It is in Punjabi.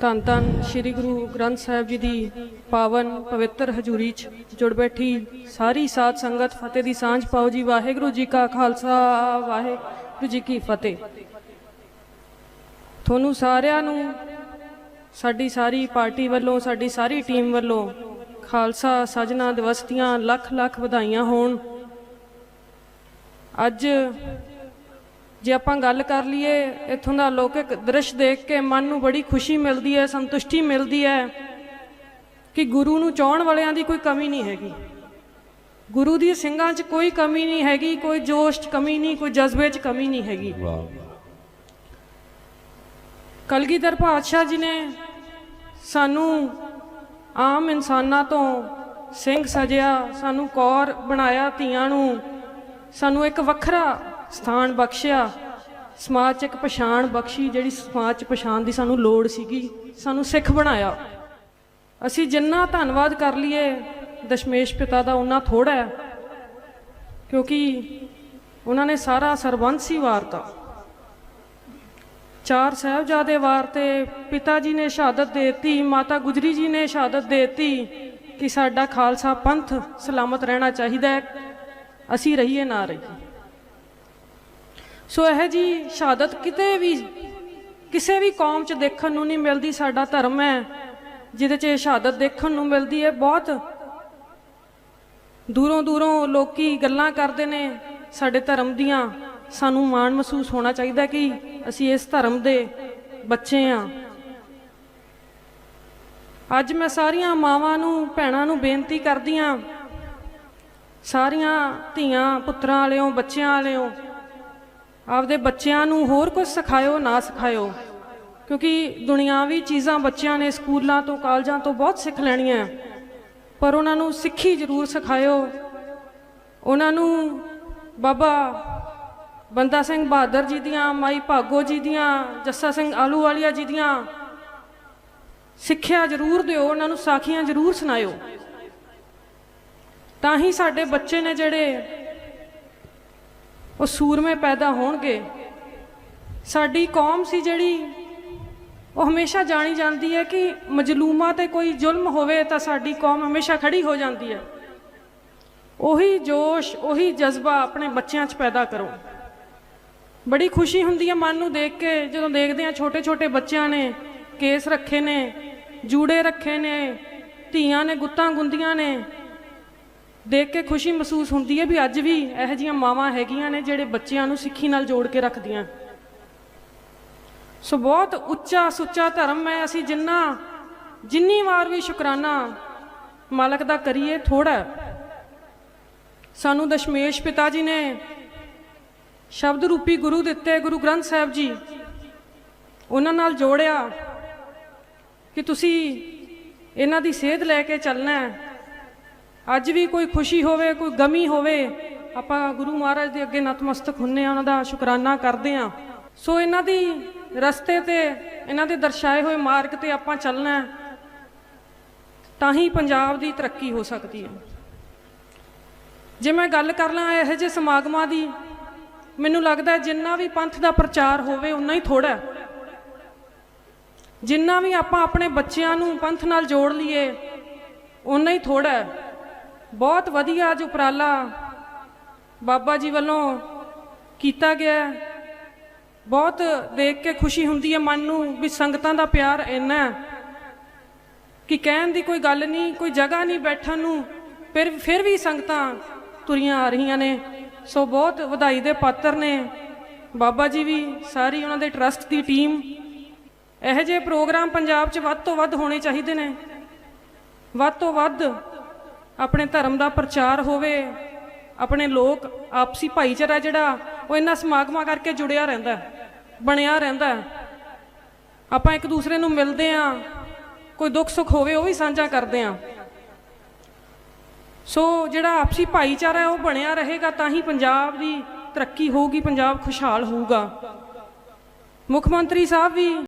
ਧੰਨ ਧੰਨ ਸ੍ਰੀ ਗੁਰੂ ਗ੍ਰੰਥ ਸਾਹਿਬ ਜੀ ਦੀ ਪਾਵਨ ਪਵਿੱਤਰ ਹਜ਼ੂਰੀ 'ਚ ਜੁੜ ਬੈਠੀ ਸਾਰੀ ਸਾਧ ਸੰਗਤ ਫਤਿਹ ਦੀ ਸਾਂਝ ਪਾਓ ਜੀ। ਵਾਹਿਗੁਰੂ ਜੀ ਕਾ ਖਾਲਸਾ, ਵਾਹਿਗੁਰੂ ਜੀ ਕੀ ਫਤਿਹ। ਤੁਹਾਨੂੰ ਸਾਰਿਆਂ ਨੂੰ, ਸਾਡੀ ਸਾਰੀ ਪਾਰਟੀ ਵੱਲੋਂ, ਸਾਡੀ ਸਾਰੀ ਟੀਮ ਵੱਲੋਂ ਖਾਲਸਾ ਸਾਜਨਾ ਦਿਵਸ ਦੀਆਂ ਲੱਖ ਲੱਖ ਵਧਾਈਆਂ ਹੋਣ। ਅੱਜ ਜੇ ਆਪਾਂ ਗੱਲ ਕਰ ਲਈਏ ਇੱਥੋਂ ਦਾ ਲੌਕਿਕ ਦ੍ਰਿਸ਼ ਦੇਖ ਕੇ ਮਨ ਨੂੰ ਬੜੀ ਖੁਸ਼ੀ ਮਿਲਦੀ ਹੈ, ਸੰਤੁਸ਼ਟੀ ਮਿਲਦੀ ਹੈ ਕਿ ਗੁਰੂ ਨੂੰ ਚਾਹਣ ਵਾਲਿਆਂ ਦੀ ਕੋਈ ਕਮੀ ਨਹੀਂ ਹੈਗੀ। ਗੁਰੂ ਦੀ ਸਿੰਘਾਂ 'ਚ ਕੋਈ ਕਮੀ ਨਹੀਂ ਹੈਗੀ, ਕੋਈ ਜੋਸ਼ 'ਚ ਕਮੀ ਨਹੀਂ, ਕੋਈ ਜਜ਼ਬੇ 'ਚ ਕਮੀ ਨਹੀਂ ਹੈਗੀ। ਕਲਗੀਧਰ ਪਾਤਸ਼ਾਹ ਜੀ ਨੇ ਸਾਨੂੰ ਆਮ ਇਨਸਾਨਾਂ ਤੋਂ ਸਿੰਘ ਸਜਿਆ, ਸਾਨੂੰ ਕੌਰ ਬਣਾਇਆ ਧੀਆਂ ਨੂੰ, ਸਾਨੂੰ ਇੱਕ ਵੱਖਰਾ ਸਥਾਨ ਬਖਸ਼ਿਆ। ਸਮਾਜ 'ਚ ਇੱਕ ਪਛਾਣ ਬਖਸ਼ੀ, ਜਿਹੜੀ ਸਮਾਜ 'ਚ ਪਛਾਣ ਦੀ ਸਾਨੂੰ ਲੋੜ ਸੀਗੀ, ਸਾਨੂੰ ਸਿੱਖ ਬਣਾਇਆ। ਅਸੀਂ ਜਿੰਨਾ ਧੰਨਵਾਦ ਕਰ ਲਈਏ, ਦਸ਼ਮੇਸ਼ ਪਿਤਾ ਦਾ ਉਹਨਾਂ ਥੋੜਾ ਹੈ, ਕਿਉਂਕਿ ਉਹਨਾਂ ਨੇ ਸਾਰਾ ਸਰਬੰਸ ਹੀ ਵਾਰਤਾ। ਚਾਰ ਸਾਹਿਬਜ਼ਾਦੇ ਵਾਰਤੇ ਪਿਤਾ ਜੀ ਨੇ ਸ਼ਹਾਦਤ ਦੇਤੀ, ਮਾਤਾ ਗੁਜਰੀ ਜੀ ਨੇ ਸ਼ਹਾਦਤ ਦੇਤੀ ਕਿ ਸਾਡਾ ਖਾਲਸਾ ਪੰਥ ਸਲਾਮਤ ਰਹਿਣਾ ਚਾਹੀਦਾ ਹੈ। ਅਸੀਂ ਰਹੀਏ ਨਾ ਰਹੀਏ। ਸੋ ਇਹ ਜੀ ਸ਼ਹਾਦਤ ਕਿਤੇ ਵੀ, ਕਿਸੇ ਵੀ ਕੌਮ 'ਚ ਦੇਖਣ ਨੂੰ ਨਹੀਂ ਮਿਲਦੀ ਸਾਡਾ ਧਰਮ ਹੈ, ਜਿਹਦੇ 'ਚ ਇਹ ਸ਼ਹਾਦਤ ਦੇਖਣ ਨੂੰ ਮਿਲਦੀ ਹੈ ਬਹੁਤ। ਦੂਰੋਂ ਦੂਰੋਂ ਲੋਕੀ ਗੱਲਾਂ ਕਰਦੇ ਨੇ ਸਾਡੇ ਧਰਮ ਦੀਆਂ, ਸਾਨੂੰ ਮਾਣ ਮਹਿਸੂਸ ਹੋਣਾ ਚਾਹੀਦਾ ਕਿ ਅਸੀਂ ਇਸ ਧਰਮ ਦੇ ਬੱਚੇ ਆ ਅੱਜ ਮੈਂ ਸਾਰੀਆਂ ਮਾਵਾਂ ਨੂੰ, ਭੈਣਾਂ ਨੂੰ ਬੇਨਤੀ ਕਰਦੀ ਆ ਸਾਰੀਆਂ ਧੀਆਂ ਪੁੱਤਰਾਂ ਵਾਲਿਓ, ਬੱਚਿਆਂ ਵਾਲਿਓ ਆਪਦੇ ਬੱਚਿਆਂ ਨੂੰ ਹੋਰ ਕੁਝ ਸਿਖਾਇਓ, ਨਾ ਸਿਖਾਇਓ। ਕਿਉਂਕਿ ਦੁਨੀਆਵੀ ਚੀਜ਼ਾਂ ਬੱਚਿਆਂ ਨੇ ਸਕੂਲਾਂ ਤੋਂ, ਕਾਲਜਾਂ ਤੋਂ ਬਹੁਤ ਸਿੱਖ ਲੈਣੀਆਂ। ਪਰ ਉਹਨਾਂ ਨੂੰ ਸਿੱਖੀ ਜ਼ਰੂਰ ਸਿਖਾਇਓ। ਉਹਨਾਂ ਨੂੰ ਬਾਬਾ ਬੰਦਾ ਸਿੰਘ ਬਹਾਦਰ ਜੀ ਦੀਆਂ, ਮਾਈ ਭਾਗੋ ਜੀ ਦੀਆਂ, ਜੱਸਾ ਸਿੰਘ ਆਲੂ ਵਾਲੀਆ ਜੀ ਦੀਆਂ ਸਿੱਖਿਆ ਜ਼ਰੂਰ ਦਿਓ, ਉਹਨਾਂ ਨੂੰ ਸਾਖੀਆਂ ਜ਼ਰੂਰ ਸੁਣਾਇਓ। ਤਾਂ ਹੀ ਸਾਡੇ ਬੱਚੇ ਨੇ ਜਿਹੜੇ ਉਹ ਸੂਰਮੇ ਪੈਦਾ ਹੋਣਗੇ। ਸਾਡੀ ਕੌਮ ਸੀ ਜਿਹੜੀ ਉਹ ਹਮੇਸ਼ਾ ਜਾਣੀ ਜਾਂਦੀ ਹੈ ਕਿ ਮਜਲੂਮਾਂ ਤੇ ਕੋਈ ਜ਼ੁਲਮ ਹੋਵੇ ਤਾਂ ਸਾਡੀ ਕੌਮ ਹਮੇਸ਼ਾ ਖੜੀ ਹੋ ਜਾਂਦੀ ਹੈ। ਉਹੀ ਜੋਸ਼, ਉਹੀ ਜਜ਼ਬਾ ਆਪਣੇ ਬੱਚਿਆਂ 'ਚ ਪੈਦਾ ਕਰੋ। ਬੜੀ ਖੁਸ਼ੀ ਹੁੰਦੀ ਹੈ ਮਨ ਨੂੰ ਦੇਖ ਕੇ, ਜਦੋਂ ਦੇਖਦੇ ਆ ਛੋਟੇ ਛੋਟੇ ਬੱਚਿਆਂ ਨੇ ਕੇਸ ਰੱਖੇ ਨੇ, ਜੂੜੇ ਰੱਖੇ ਨੇ, ਧੀਆਂ ਨੇ ਗੁੱਤਾਂ ਗੁੰਦੀਆਂ ਨੇ ਦੇਖ ਕੇ ਖੁਸ਼ੀ ਮਹਿਸੂਸ ਹੁੰਦੀ ਹੈ ਵੀ ਅੱਜ ਵੀ ਇਹੋ ਜੀਆਂ ਮਾਵਾਂ ਹੈਗੀਆਂ ਨੇ ਜਿਹੜੇ ਬੱਚਿਆਂ ਨੂੰ ਸਿੱਖੀ ਨਾਲ ਜੋੜ ਕੇ ਰੱਖਦੀਆਂ। ਸੋ ਬਹੁਤ ਉੱਚਾ ਸੁੱਚਾ ਧਰਮ ਹੈ, ਅਸੀਂ ਜਿੰਨਾ, ਜਿੰਨੀ ਵਾਰ ਵੀ ਸ਼ੁਕਰਾਨਾ ਮਾਲਕ ਦਾ ਕਰੀਏ ਥੋੜਾ ਸਾਨੂੰ ਦਸ਼ਮੇਸ਼ ਪਿਤਾ ਜੀ ਨੇ ਸ਼ਬਦ ਰੂਪੀ ਗੁਰੂ ਦਿੱਤੇ, ਗੁਰੂ ਗ੍ਰੰਥ ਸਾਹਿਬ ਜੀ। ਉਹਨਾਂ ਨਾਲ ਜੋੜਿਆ ਕਿ ਤੁਸੀਂ ਇਹਨਾਂ ਦੀ ਸੇਧ ਲੈ ਕੇ ਚੱਲਣਾ ਹੈ। ਅੱਜ ਵੀ ਕੋਈ ਖੁਸ਼ੀ ਹੋਵੇ, ਕੋਈ ਗਮੀ ਹੋਵੇ, ਆਪਾਂ ਗੁਰੂ ਮਹਾਰਾਜ ਦੇ ਅੱਗੇ ਨਤਮਸਤਕ ਹੁੰਨੇ ਆ ਉਹਨਾਂ ਦਾ ਸ਼ੁਕਰਾਨਾ ਕਰਦੇ ਆ ਸੋ ਇਹਨਾਂ ਦੀ ਰਸਤੇ ਤੇ, ਇਹਨਾਂ ਦੇ ਦਰਸਾਏ ਹੋਏ ਮਾਰਗ ਤੇ ਆਪਾਂ ਚੱਲਣਾ ਤਾਂ ਹੀ ਪੰਜਾਬ ਦੀ ਤਰੱਕੀ ਹੋ ਸਕਦੀ ਹੈ। ਜੇ ਮੈਂ ਗੱਲ ਕਰ ਲਾਂ ਇਹੋ ਜਿਹੇ ਸਮਾਗਮਾਂ ਦੀ, ਮੈਨੂੰ ਲੱਗਦਾ ਜਿੰਨਾ ਵੀ ਪੰਥ ਦਾ ਪ੍ਰਚਾਰ ਹੋਵੇ ਉਨਾ ਹੀ ਥੋੜਾ ਜਿੰਨਾ ਵੀ ਆਪਾਂ ਆਪਣੇ ਬੱਚਿਆਂ ਨੂੰ ਪੰਥ ਨਾਲ ਜੋੜ ਲਈਏ ਉਨਾ ਹੀ ਥੋੜਾ ਹੈ। ਬਹੁਤ ਵਧੀਆ ਅੱਜ ਉਪਰਾਲਾ ਬਾਬਾ ਜੀ ਵੱਲੋਂ ਕੀਤਾ ਗਿਆ ਬਹੁਤ ਦੇਖ ਕੇ ਖੁਸ਼ੀ ਹੁੰਦੀ ਹੈ ਮਨ ਨੂੰ ਵੀ ਸੰਗਤਾਂ ਦਾ ਪਿਆਰ ਇੰਨਾ ਕਿ ਕਹਿਣ ਦੀ ਕੋਈ ਗੱਲ ਨਹੀਂ, ਕੋਈ ਜਗ੍ਹਾ ਨਹੀਂ ਬੈਠਣ ਨੂੰ, ਫਿਰ ਫਿਰ ਵੀ ਸੰਗਤਾਂ ਤੁਰੀਆਂ ਆ ਰਹੀਆਂ ਨੇ। ਸੋ ਬਹੁਤ ਵਧਾਈ ਦੇ ਪਾਤਰ ਨੇ। ਬਾਬਾ ਜੀ ਵੀ ਸਾਰੀ ਉਹਨਾਂ ਦੇ ਟਰਸਟ ਦੀ ਟੀਮ ਇਹੋ ਜਿਹੇ ਪ੍ਰੋਗਰਾਮ ਪੰਜਾਬ 'ਚ ਵੱਧ ਤੋਂ ਵੱਧ ਹੋਣੇ ਚਾਹੀਦੇ ਨੇ। ਵੱਧ ਤੋਂ ਵੱਧ ਆਪਣੇ ਧਰਮ ਦਾ ਪ੍ਰਚਾਰ ਹੋਵੇ, ਆਪਣੇ ਲੋਕ ਆਪਸੀ ਭਾਈਚਾਰਾ ਜਿਹੜਾ, ਉਹ ਇਹਨਾਂ ਸਮਾਗਮਾਂ ਕਰਕੇ ਜੁੜਿਆ ਰਹਿੰਦਾ, ਬਣਿਆ ਰਹਿੰਦਾ। ਆਪਾਂ ਇੱਕ ਦੂਸਰੇ ਨੂੰ ਮਿਲਦੇ ਆ ਕੋਈ ਦੁੱਖ ਸੁੱਖ ਹੋਵੇ, ਉਹ ਵੀ ਸਾਂਝਾ ਕਰਦੇ ਆ ਸੋ ਜਿਹੜਾ ਆਪਸੀ ਭਾਈਚਾਰਾ ਉਹ ਬਣਿਆ ਰਹੇਗਾ, ਤਾਂ ਹੀ ਪੰਜਾਬ ਦੀ ਤਰੱਕੀ ਹੋਊਗੀ, ਪੰਜਾਬ ਖੁਸ਼ਹਾਲ ਹੋਊਗਾ। ਮੁੱਖ ਮੰਤਰੀ ਸਾਹਿਬ ਵੀ